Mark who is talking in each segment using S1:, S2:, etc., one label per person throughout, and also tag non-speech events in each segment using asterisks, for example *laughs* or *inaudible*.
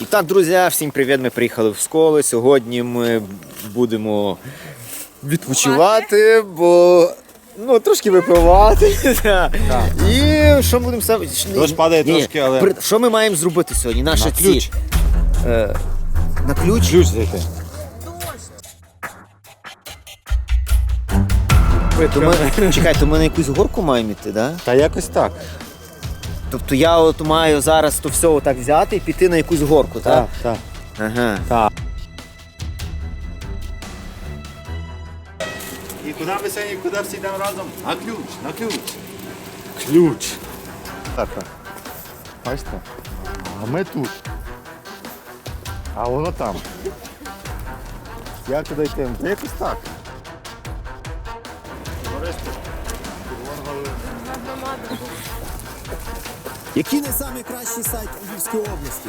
S1: І так, друзі, всім привіт! Ми приїхали в школу. Сьогодні ми будемо відпочивати, бо ну, трошки випивати. *laughs* І що будемо сам-
S2: Дощ падає трошки, але-
S1: при- Що ми маємо зробити сьогодні? Наша
S2: На ключ.
S1: ціль. Е, на ключ?
S2: Ключ зайти.
S1: То ми, чекай, то ми на якусь горку маємо йти, да?
S2: Та якось так.
S1: Тобто я от маю зараз то все отак взяти і піти на якусь горку, так?
S2: так.
S1: Ага.
S2: так. І куди ми сьогодні, куди всі йдемо разом? На ключ, на ключ. Ключ. Так, так. Бачите? А ми тут. А воно там. Як туди йти? Та якось так.
S3: Який не самий кращий сайт у Львівській області?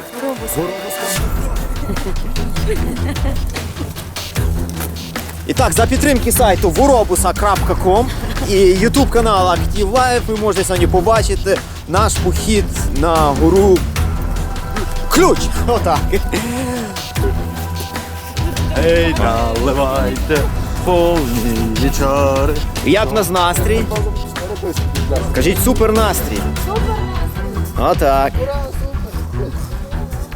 S1: І так, за підтримки сайту vorobusa.com і YouTube канал Active Life ви можете сьогодні побачити наш похід на гору Ключ! Отак.
S2: Ей, наливайте повні чари.
S1: Як в нас настрій? Кажіть супер настрій. Отак.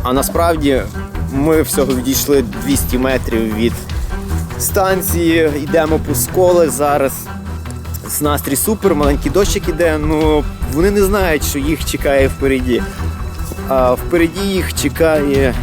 S1: А насправді ми всього відійшли 200 метрів від станції, йдемо по сколи зараз. З настрій супер, маленький дощик іде, ну вони не знають, що їх чекає впереді. А впереді їх чекає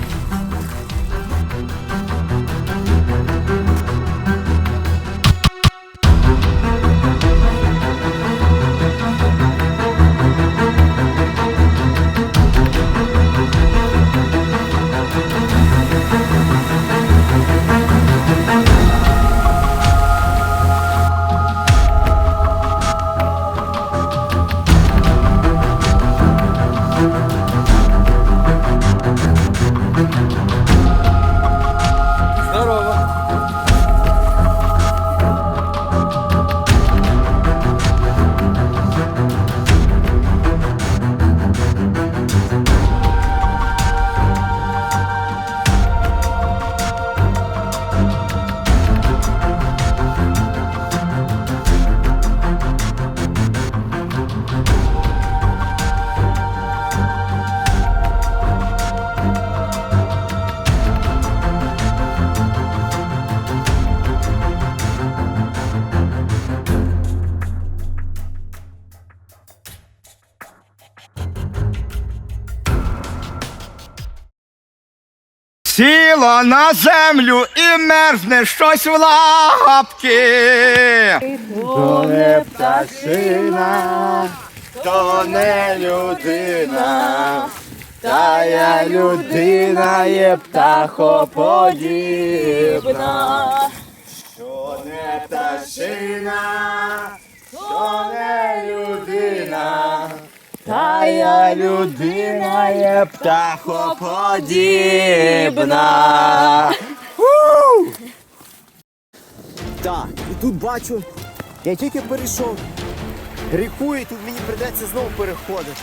S4: Сіло на землю і мерзне щось в лапки.
S2: То не пташина, то не людина, та я людина є птахоподібна. То не пташина, то не людина, та я людина є птахоподібна.
S1: Так, і тут бачу, я тільки перейшов ріку, і тут мені прийдеться знову переходити.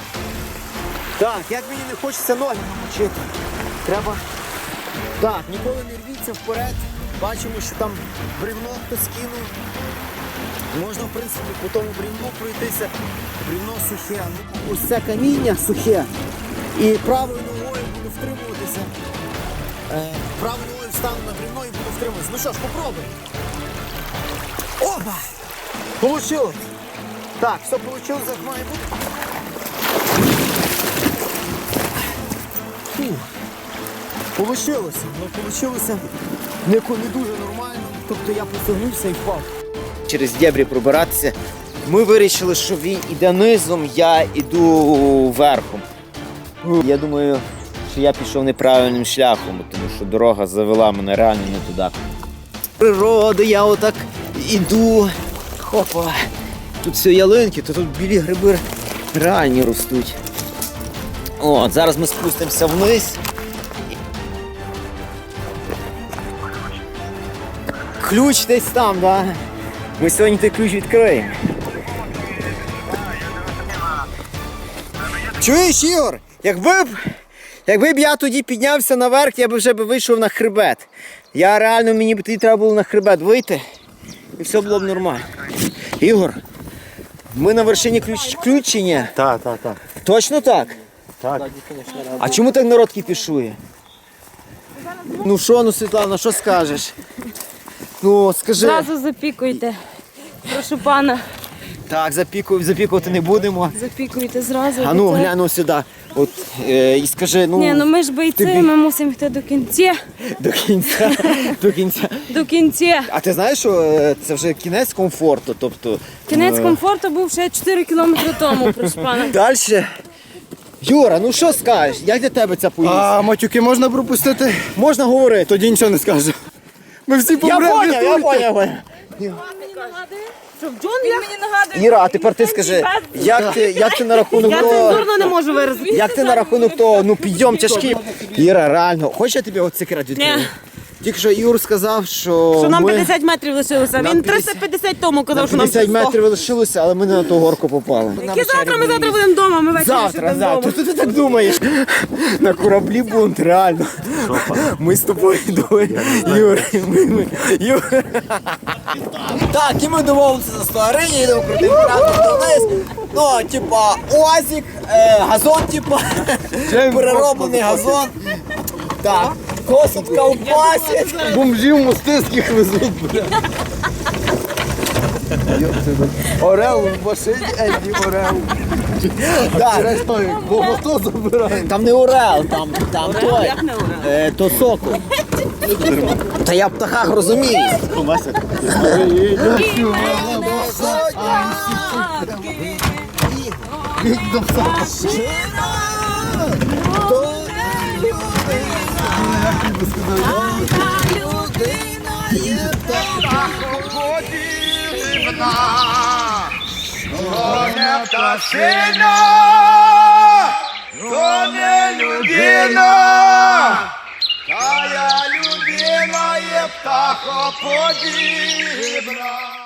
S1: Так, як мені не хочеться ноги намочити. Треба. Так, ніколи не рвіться вперед. Бачимо, що там бревно хтось кинув. Можна, в принципі, по тому бревну пройтися. Бревно сухе. Це каміння сухе. І правою ногою буду втримуватися. Е, правою ногою встану на бревно і буду втримуватися. Ну що ж, попробуй. Опа! Получилось! Так, все получилось, як має бути. Получилося, ну получилося не, дуже нормально. Тобто я посогнувся і впав. Через дєбрі пробиратися. Ми вирішили, що він іде низом, я іду верхом. Я думаю, що я пішов неправильним шляхом, тому що дорога завела мене реально не туди. Природа, я отак іду. Хопа. Тут все ялинки, то тут білі гриби реальні ростуть. От, зараз ми спустимося вниз. Ключ десь там, да? Ми сьогодні той ключ відкриємо. Чуєш, Ігор? Якби б Якби б я тоді піднявся наверх, я б вже б вийшов на хребет. Я реально мені б тоді треба було на хребет вийти, і все було б нормально. Ігор, ми на вершині ключ... ключення.
S2: Так, так, так.
S1: Точно так?
S2: Так.
S1: А чому так народ кіпішує? Ну що, ну Світлана, що скажеш? Ну, скажи.
S5: Зразу запікуйте. Прошу пана,
S1: Так, запіку, запікувати не будемо.
S5: запікуйте зразу.
S1: А ну,
S5: Це-
S1: гляну сюди. От, е, і скажи, ну,
S5: Ні, ну ми ж бойці,
S1: тобі-
S5: ми мусимо йти до кінця. *laughs*
S1: до кінця. До кінця.
S5: До кінця.
S1: А ти знаєш, що е, це вже кінець комфорту, тобто.
S5: Кінець комфорту був ще 4 кілометри тому, прошу пана. *laughs*
S1: Далі. Юра, ну що скажеш? Як для тебе ця поїздка?
S2: А матюки можна пропустити?
S1: Можна говорити?
S2: Тоді нічого не скажу. Ми всі
S1: Я
S2: помремо.
S1: поняв, я поняв. Іра, а тепер ти скажи, як ти, як ти на рахунок того,
S5: не можу виразити.
S1: як ти на рахунок того, ну підйом тяжкий. Іра, реально, хочеш я тобі от секрет відкрию? Тільки що Юр сказав, що,
S6: Що нам
S1: ми
S6: 50 метрів лишилося.
S1: Нам
S6: Він
S1: 50
S6: 350 тому
S1: на
S6: казав, що нам
S1: 50
S6: 100.
S1: метрів лишилося, але ми не на ту горку попали.
S6: Які завтра ми завтра будемо вдома, ми ввечері ще
S1: Завтра,
S6: будемо
S1: завтра.
S6: вдома.
S1: Ти, ти так думаєш? На кораблі бунт, реально. Ми з тобою двоє. Юр, ми, ми, Юр. Так, і ми домовилися за 100 гривень, їдемо крутим транспортом вниз. Ну, типа, УАЗик, е, газон, типа, перероблений газон. Так, косить ковбасі.
S2: Бомжів мостицьких везуть, бля. Орел в машині, Енді Орел. Той, бо мото забирає.
S1: Там не Орел, там, там той. Е, то сокол. Та я в птахах розумію.
S4: Подібна, то не пташина, то не людина, та я людина є птахоподібна.